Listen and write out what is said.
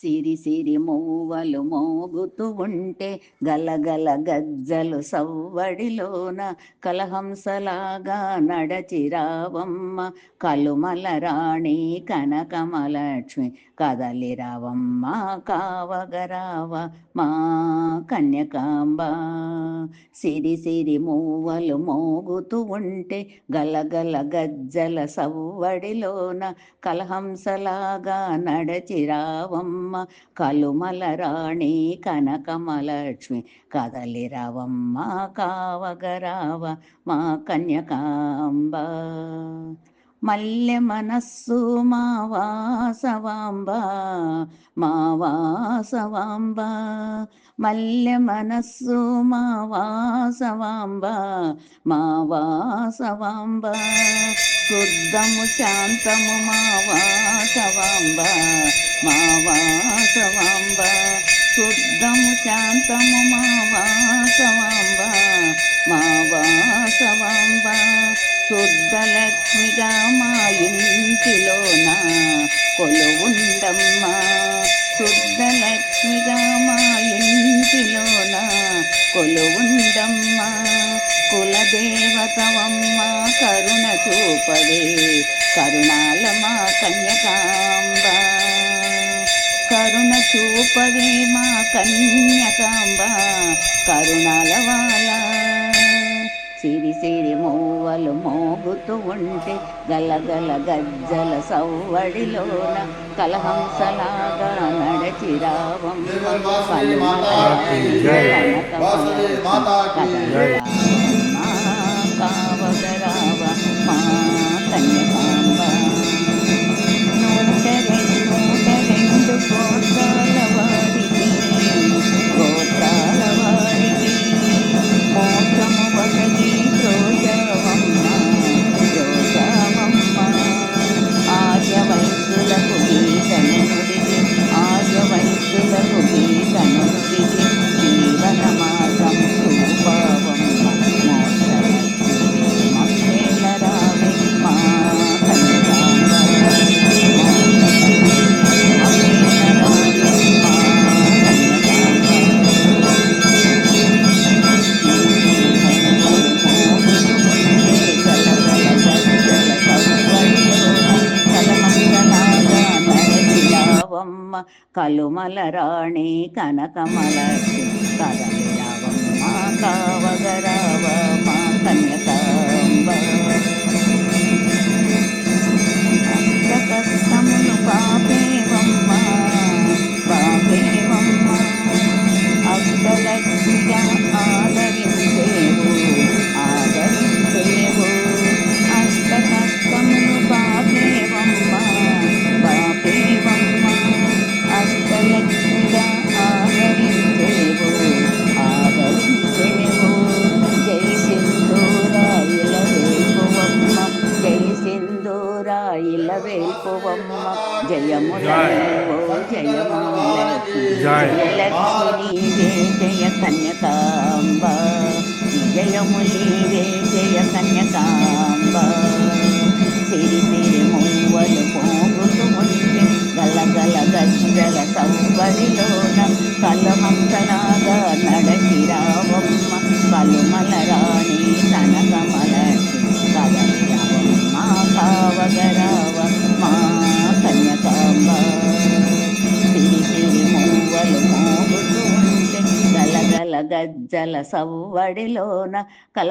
సిరి సిరి మూవలు మోగుతూ ఉంటే గలగల గజ్జలు సవ్వడిలోన కలహంసలాగా నడచిరావమ్మ కలుమల రాణి కనకమలక్ష్మి కదలిరావమ్మ కావగరావ మా కన్యకాంబ. సిరి సిరి మూవలు మోగుతూ ఉంటే గలగల గజ్జల సవ్వడిలోన కలహంసలాగా నడచిరావమ్మ కలుమల రాణి కనకమలక్ష్మి కదలిరావమ్మ కావగరావ మా కన్యకాంబ. మల్లె మనస్సు మా వాసవాంబ మా వాసవాంబ. మల్లె మనస్సు మా వాసవాంబ మా వాసవాంబ. శుద్ధము శాంతము మా వాసవాంబ మా వాసవాంబ. శుద్ధము శాంతము మా వాసవాంబ మా వాసవాంబ. శుద్ధలక్ష్మిగా మా ఇంటిలోన కొలువుండమ్మా. శుద్ధలక్ష్మిగా మా ఇంటిలోన కొలువుండమ్మా. కులదేవతవమ్మ కరుణ చూపవే. కరుణాల మా కన్యకాంబ. కరుణ చూపవే మా కన్యకాంబ. కరుణాల వాల సిరి సిరి మూవలు మోగుతూ ఉంటే గలగల గజ్జల సవ్వడిలోన కలహంసలాగా నడచిరావమ్మ కావగరావ కలుమల రాణి కనకమల కదలిరావమ్మ వేపువమ్మ జయములైవో జయములక్ష్మి జై. జయ కన్యకాంబ విజయములీవే జయ కన్యకాంబ సిరి సిరి మువ్వలు పోగుతూ ఉంటే గలగల గజ్జల సవ్వడిలోన కలహంసలాగా నడచిరావమ్మ కలుమల రాణి గజ్జల సవ్వడిలోన కల